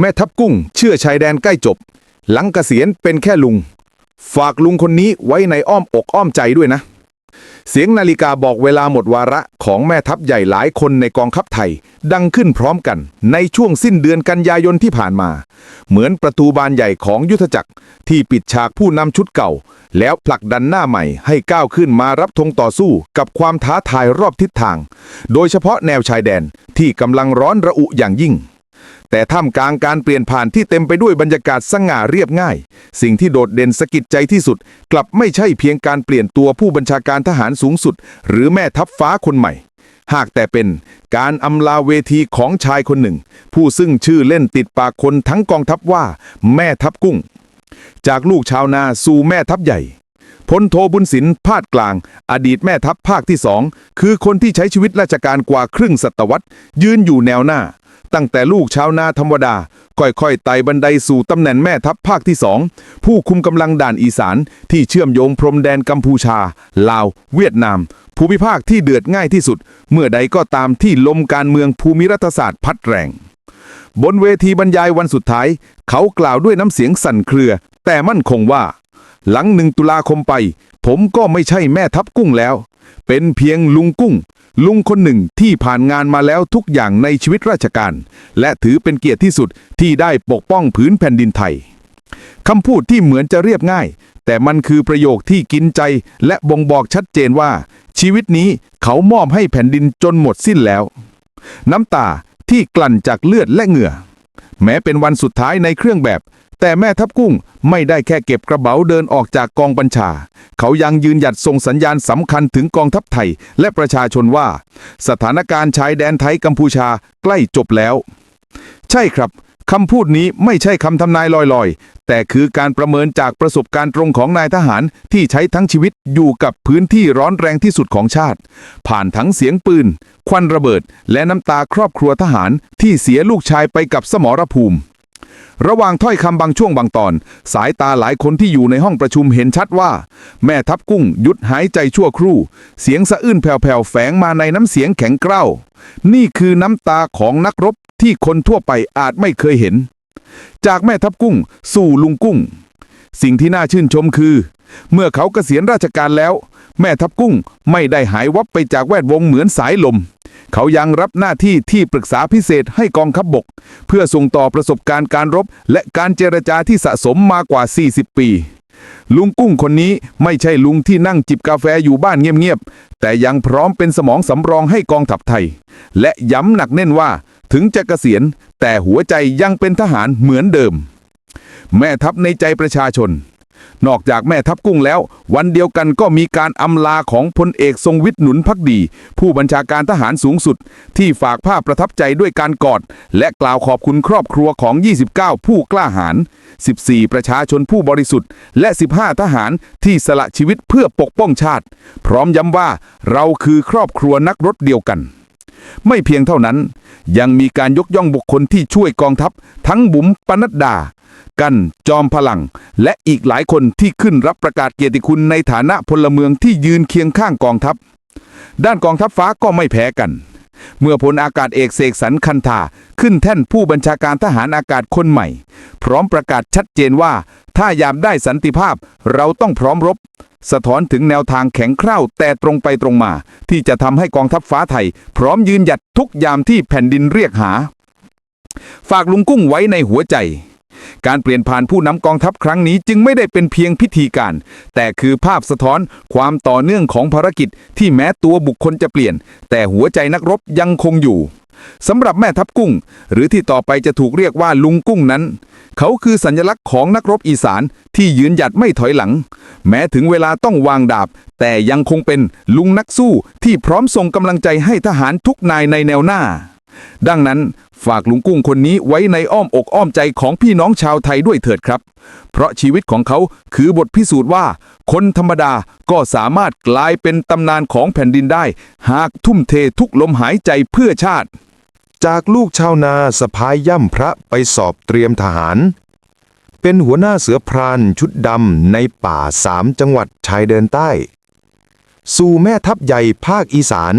แม่ทัพกุ้งเชื่อชายแดนใกล้จบ หลังเกษียณเป็นแค่ลุง ฝากลุงคนนี้ไว้ในอ้อมอกอ้อมใจด้วยนะ เสียงนาฬิกาบอกเวลาหมดวาระของแม่ทัพใหญ่หลายคนในกองทัพไทย ดังขึ้นพร้อมกันในช่วงสิ้นเดือนกันยายนที่ผ่านมา เหมือนประตูบานใหญ่ของยุทธจักรที่ปิดฉากผู้นำชุดเก่า แล้วผลักดันหน้าใหม่ให้ก้าวขึ้นมารับธงต่อสู้กับความท้าทายรอบทิศทาง โดยเฉพาะแนวชายแดนที่กำลังร้อนระอุอย่างยิ่ง แต่ท่ามกลางการเปลี่ยนผ่านที่เต็มไปด้วยบรรยากาศสง่าเรียบง่าย สิ่งที่โดดเด่นสะกิดใจที่สุด กลับไม่ใช่เพียงการเปลี่ยนตัวผู้บัญชาการทหารสูงสุด หรือแม่ทัพฟ้าคนใหม่ หากแต่เป็นการอำลาเวทีของชายคนหนึ่ง ผู้ซึ่งชื่อเล่นติดปากคนทั้งกองทัพว่า แม่ทัพกุ้ง จากลูกชาวนาสู่แม่ทัพใหญ่พลโทบุญสินพาดกลาง อดีตแม่ทัพภาคที่สองคือคนที่ใช้ชีวิตราชการกว่าครึ่งศตวรรษ ยืนอยู่แนวหน้า ตั้งแต่ลูกชาวนาธรรมดา ค่อยๆไต่บันไดสู่ตำแหน่งแม่ทัพภาคที่สองผู้คุมกำลังด่านอีสานที่เชื่อมโยงพรมแดนกัมพูชา ลาว เวียดนาม ภูมิภาคที่เดือดง่ายที่สุด เมื่อใดก็ตามที่ลมการเมืองภูมิรัฐศาสตร์พัดแรงบนเวทีบรรยายวันสุดท้าย เขากล่าวด้วยน้ำเสียงสั่นเครือ แต่มั่นคงว่า หลังหนึ่งตุลาคมไป ผมก็ไม่ใช่แม่ทัพกุ้งแล้ว เป็นเพียงลุงกุ้ง ลุงคนหนึ่งที่ผ่านงานมาแล้วทุกอย่างในชีวิตราชการ และถือเป็นเกียรติที่สุดที่ได้ปกป้องผืนแผ่นดินไทยคำพูดที่เหมือนจะเรียบง่าย แต่มันคือประโยคที่กินใจและบ่งบอกชัดเจนว่า ชีวิตนี้เขามอบให้แผ่นดินจนหมดสิ้นแล้ว น้ำตาที่กลั่นจากเลือดและเหงื่อ แม้เป็นวันสุดท้ายในเครื่องแบบ แต่แม่ทัพกุ้งไม่ได้แค่เก็บกระเป๋าเดินออกจากกองบัญชา เขายังยืนหยัดส่งสัญญาณสำคัญถึงกองทัพไทย และประชาชนว่า สถานการณ์ชายแดนไทยกัมพูชาใกล้จบแล้ว ใช่ครับคำพูดนี้ไม่ใช่คำทำนายลอยๆ แต่คือการประเมินจากประสบการณ์ตรงของนายทหารที่ใช้ทั้งชีวิตอยู่กับพื้นที่ร้อนแรงที่สุดของชาติ ผ่านทั้งเสียงปืน ควันระเบิด และน้ำตาครอบครัวทหารที่เสียลูกชายไปกับสมรภูมิ ระหว่างถ้อยคำบางช่วงบางตอน สายตาหลายคนที่อยู่ในห้องประชุมเห็นชัดว่า แม่ทัพกุ้งหยุดหายใจชั่วครู่ เสียงสะอื้นแผ่วๆแฝงมาในน้ำเสียงแข็งกร้าวนี่คือน้ำตาของนักรบที่คนทั่วไปอาจไม่เคยเห็น จากแม่ทัพกุ้ง สู่ลุงกุ้ง สิ่งที่น่าชื่นชมคือ เมื่อเขาเกษียณราชการแล้ว แม่ทัพกุ้งไม่ได้หายวับไปจากแวดวงเหมือนสายลม เขายังรับหน้าที่ที่ปรึกษาพิเศษให้กองทัพบบก เพื่อส่งต่อประสบการณ์การรบ และการเจรจาที่สะสมมากว่า 40 ปี ลุงกุ้งคนนี้ไม่ใช่ลุงที่นั่งจิบกาแฟอยู่บ้านเงียบๆ แต่ยังพร้อมเป็นสมองสำรองให้กองทัพไทย และย้ำหนักแน่นว่าถึงจะเกษียณ แต่หัวใจยังเป็นทหารเหมือนเดิม แม่ทัพในใจประชาชน นอกจากแม่ทัพกุ้งแล้ว วันเดียวกันก็มีการอำลาของพลเอกทรงวิทย์หนุนพักดี ผู้บัญชาการทหารสูงสุด ที่ฝากภาพประทับใจด้วยการกอด และกล่าวขอบคุณครอบครัวของ 29 ผู้กล้าหาญ 14 ประชาชนผู้บริสุทธิ์ และ 15 ทหารที่สละชีวิตเพื่อปกป้องชาติ พร้อมย้ำว่าเราคือครอบครัวนักรบเดียวกัน ไม่เพียงเท่านั้น ยังมีการยกย่องบุคคลที่ช่วยกองทัพ ทั้งบุ๋มปนัดดา กันจอมพลัง และอีกหลายคนที่ขึ้นรับประกาศเกียรติคุณในฐานะพลเมืองที่ยืนเคียงข้างกองทัพ ด้านกองทัพฟ้าก็ไม่แพ้กัน เมื่อพลอากาศเอกเสกสรรคันธาขึ้นแท่นผู้บัญชาการทหารอากาศคนใหม่ พร้อมประกาศชัดเจนว่า ถ้ายามได้สันติภาพเราต้องพร้อมรบ สะท้อนถึงแนวทางแข็งคร้าวแต่ตรงไปตรงมา ที่จะทำให้กองทัพฟ้าไทย พร้อมยืนหยัดทุกยามที่แผ่นดินเรียกหา ฝากลุงกุ้งไว้ในหัวใจ การเปลี่ยนผ่านผู้นำกองทัพครั้งนี้จึงไม่ได้เป็นเพียงพิธีการ แต่คือภาพสะท้อนความต่อเนื่องของภารกิจที่แม้ตัวบุคคลจะเปลี่ยน แต่หัวใจนักรบยังคงอยู่สำหรับแม่ทัพกุ้ง หรือที่ต่อไปจะถูกเรียกว่าลุงกุ้งนั้น เขาคือสัญลักษณ์ของนักรบอีสานที่ยืนหยัดไม่ถอยหลัง แม้ถึงเวลาต้องวางดาบ แต่ยังคงเป็นลุงนักสู้ที่พร้อมส่งกำลังใจให้ทหารทุกนายในแนวหน้า ดังนั้น ฝากลุงกุ้งคนนี้ไว้ในอ้อมอกอ้อมใจของพี่น้องชาวไทยด้วยเถิดครับ เพราะชีวิตของเขาคือบทพิสูจน์ว่า คนธรรมดาก็สามารถกลายเป็นตำนานของแผ่นดินได้ หากทุ่มเททุกลมหายใจเพื่อชาติ จากลูกชาวนาสะพายย่ำพระไปสอบเตรียมทหาร เป็นหัวหน้าเสือพรานชุดดำในป่าสามจังหวัดชายแดนใต้ สู่แม่ทัพใหญ่ภาคอีสาน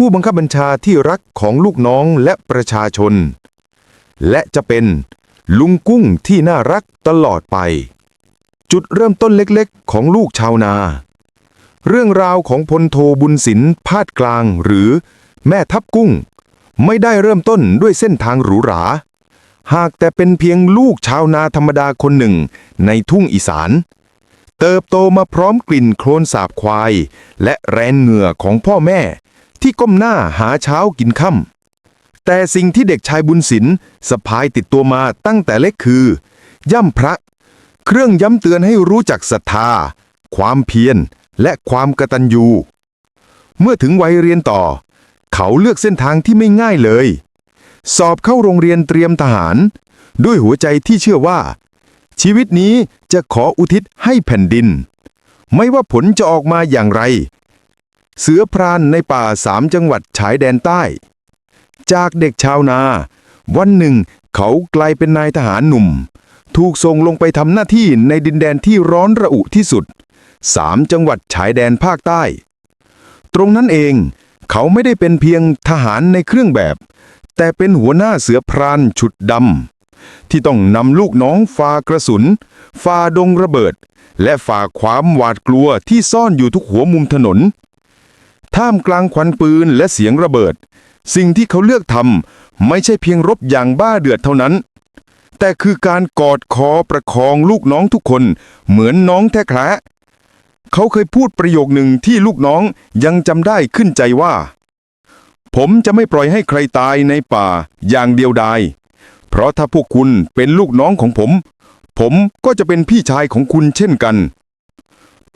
ผู้บังคับบัญชาที่รักของลูกน้องและประชาชน และจะเป็นลุงกุ้งที่น่ารักตลอดไป จุดเริ่มต้นเล็กๆ ของลูกชาวนา เรื่องราวของพลโทบุญสินพาดกลางหรือแม่ทับกุ้ง ไม่ได้เริ่มต้นด้วยเส้นทางหรูหรา หากแต่เป็นเพียงลูกชาวนาธรรมดาคนหนึ่งในทุ่งอีสาน เติบโตมาพร้อมกลิ่นโคลนสาบควาย และแรงเหงื่อของพ่อแม่ ที่ก้มหน้าหาเช้ากินค่ำแต่สิ่งที่เด็กชายบุญสินสะพายติดตัวมาตั้งแต่เล็กคือย่ำพระ เครื่องย้ำเตือนให้รู้จักศรัทธา ความเพียร และความกตัญญู เมื่อถึงวัยเรียนต่อ เขาเลือกเส้นทางที่ไม่ง่ายเลย สอบเข้าโรงเรียนเตรียมทหาร ด้วยหัวใจที่เชื่อว่า ชีวิตนี้จะขออุทิศให้แผ่นดิน ไม่ว่าผลจะออกมาอย่างไร เสือพรานในป่าสามจังหวัดฉายแดนใต้ จากเด็กชาวนา วันหนึ่ง เขากลายเป็นนายทหารหนุ่ม ถูกส่งลงไปทำหน้าที่ในดินแดนที่ร้อนระอุที่สุดสามจังหวัดฉายแดนภาคใต้ ตรงนั้นเอง เขาไม่ได้เป็นเพียงทหารในเครื่องแบบ แต่เป็นหัวหน้าเสือพรานฉุดดำที่ต้องนำลูกน้องฝ่ากระสุนฝ่าดงระเบิด และฝ่าความหวาดกลัวที่ซ่อนอยู่ทุกหัวมุมถนน ท่ามกลางควันปืนและเสียงระเบิด สิ่งที่เขาเลือกทำไม่ใช่เพียงรบอย่างบ้าเดือดเท่านั้น แต่คือการกอดคอประคองลูกน้องทุกคน เหมือนน้องแท้แคระเขาเคยพูดประโยคหนึ่งที่ลูกน้องยังจำได้ขึ้นใจว่า ผมจะไม่ปล่อยให้ใครตายในป่าอย่างเดียวดาย เพราะถ้าพวกคุณเป็นลูกน้องของผม ผมก็จะเป็นพี่ชายของคุณเช่นกัน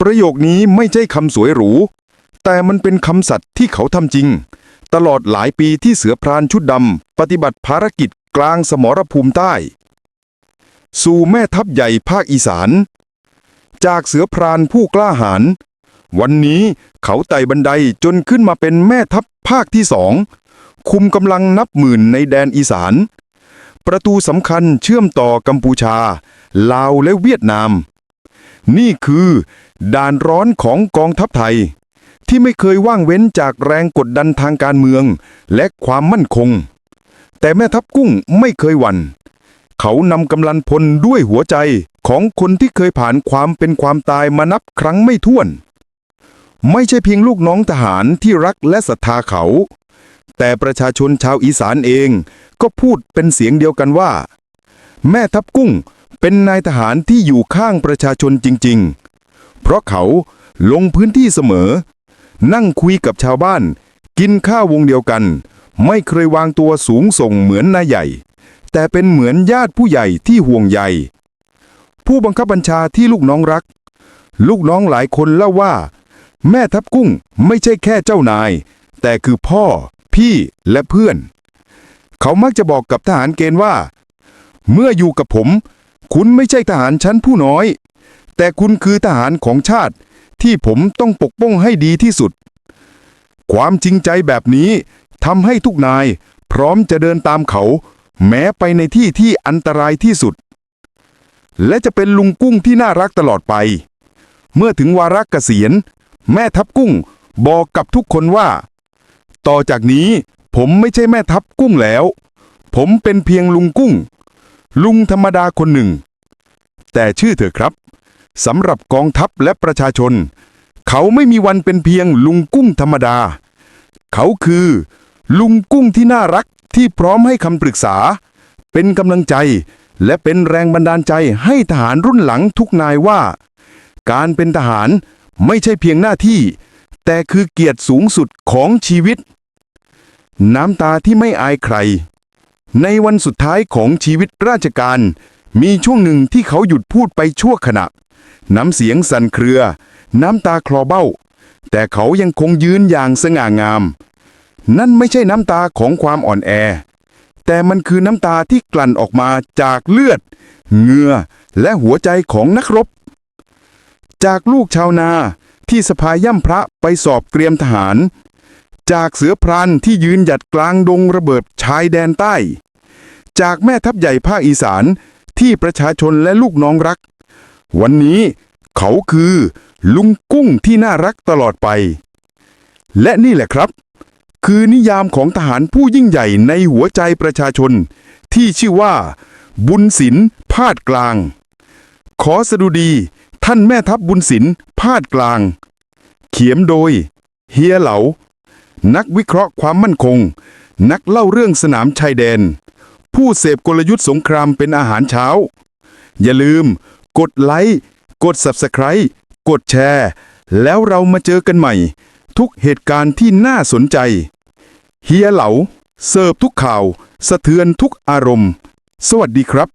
ประโยคนี้ไม่ใช่คำสวยหรู แต่มันเป็นคำสัตย์ที่เขาทำจริง ตลอดหลายปีที่เสือพรานชุดดำปฏิบัติภารกิจกลางสมรภูมิใต้ สู่แม่ทัพใหญ่ภาคอีสาน จากเสือพรานผู้กล้าหาญวันนี้เขาไต่บันไดจนขึ้นมาเป็นแม่ทัพภาคที่สองคุมกำลังนับหมื่นในแดนอีสาน ประตูสำคัญเชื่อมต่อกัมพูชา ลาวและเวียดนาม นี่คือ ด่านร้อนของกองทัพไทย ที่ไม่เคยว่างเว้นจากแรงกดดันทางการเมือง และความมั่นคง แต่แม่ทัพกุ้งไม่เคยหวัน่นเขานำกำลังพลด้วยหัวใจของคนที่เคยผ่านความเป็นความตายมานับครั้งไม่ถ้วน ไม่ใช่เพียงลูกน้องทหารที่รักและศรัทธาเขา แต่ประชาชนชาวอีสานเองก็พูดเป็นเสียงเดียวกันว่า แม่ทัพกุ้งเป็นนายทหารที่อยู่ข้างประชาชนจริง ๆ เพราะเขาลงพื้นที่เสมอ นั่งคุยกับชาวบ้าน กินข้าววงเดียวกัน ไม่เคยวางตัวสูงส่งเหมือนนายใหญ่ แต่เป็นเหมือนญาติผู้ใหญ่ที่ห่วงใย ผู้บังคับบัญชาที่ลูกน้องรัก ลูกน้องหลายคนเล่าว่า แม่ทัพกุ้งไม่ใช่แค่เจ้านาย แต่คือพ่อ พี่และเพื่อน เขามักจะบอกกับทหารเกณฑ์ว่า เมื่ออยู่กับผม คุณไม่ใช่ทหารชั้นผู้น้อย แต่คุณคือทหารของชาติ ที่ผมต้องปกป้องให้ดีที่สุด ความจริงใจแบบนี้ทำให้ทุกนายพร้อมจะเดินตามเขา แม้ไปในที่ที่อันตรายที่สุด และจะเป็นลุงกุ้งที่น่ารักตลอดไป เมื่อถึงวาระเกษียณ แม่ทัพกุ้งบอกกับทุกคนว่า ต่อจากนี้ผมไม่ใช่แม่ทัพกุ้งแล้ว ผมเป็นเพียงลุงกุ้ง ลุงธรรมดาคนหนึ่ง แต่ชื่อเถอะครับ สำหรับกองทัพและประชาชน เขาไม่มีวันเป็นเพียงลุงกุ้งธรรมดา เขาคือ ลุงกุ้งที่น่ารักที่พร้อมให้คำปรึกษา เป็นกำลังใจ และเป็นแรงบันดาลใจให้ทหารรุ่นหลังทุกนายว่า การเป็นทหารไม่ใช่เพียงหน้าที่ แต่คือเกียรติสูงสุดของชีวิต น้ำตาที่ไม่อายใคร ในวันสุดท้ายของชีวิตราชการ มีช่วงหนึ่งที่เขาหยุดพูดไปชั่วขณะ น้ำเสียงสั่นเครือ น้ำตาคลอเบ้า แต่เขายังคงยืนอย่างสง่างาม นั่นไม่ใช่น้ำตาของความอ่อนแอ แต่มันคือน้ำตาที่กลั่นออกมาจากเลือด เหงื่อและหัวใจของนักรบ จากลูกชาวนาที่สะพายย่ำพระไปสอบเตรียมทหาร จากเสือพรานที่ยืนหยัดกลางดงระเบิดชายแดนใต้ จากแม่ทัพใหญ่ภาคอีสานที่ประชาชนและลูกน้องรัก วันนี้เขาคือลุงกุ้งที่น่ารักตลอดไป และนี่แหละครับ คือนิยามของทหารผู้ยิ่งใหญ่ในหัวใจประชาชน ที่ชื่อว่า บุญศิลป์พาดกลาง ขอสดุดี ท่านแม่ทัพบุญศิลป์พาดกลาง เขียนโดย เฮียเหลา นักวิเคราะห์ความมั่นคง นักเล่าเรื่องสนามชายแดน ผู้เสพกลยุทธ์สงครามเป็นอาหารเช้า อย่าลืม กดไลค์ กด Subscribe กดแชร์ แล้วเรามาเจอกันใหม่ ทุกเหตุการณ์ที่น่าสนใจ เฮียเหลา เสิร์ฟทุกข่าว สะเทือนทุกอารมณ์ สวัสดีครับ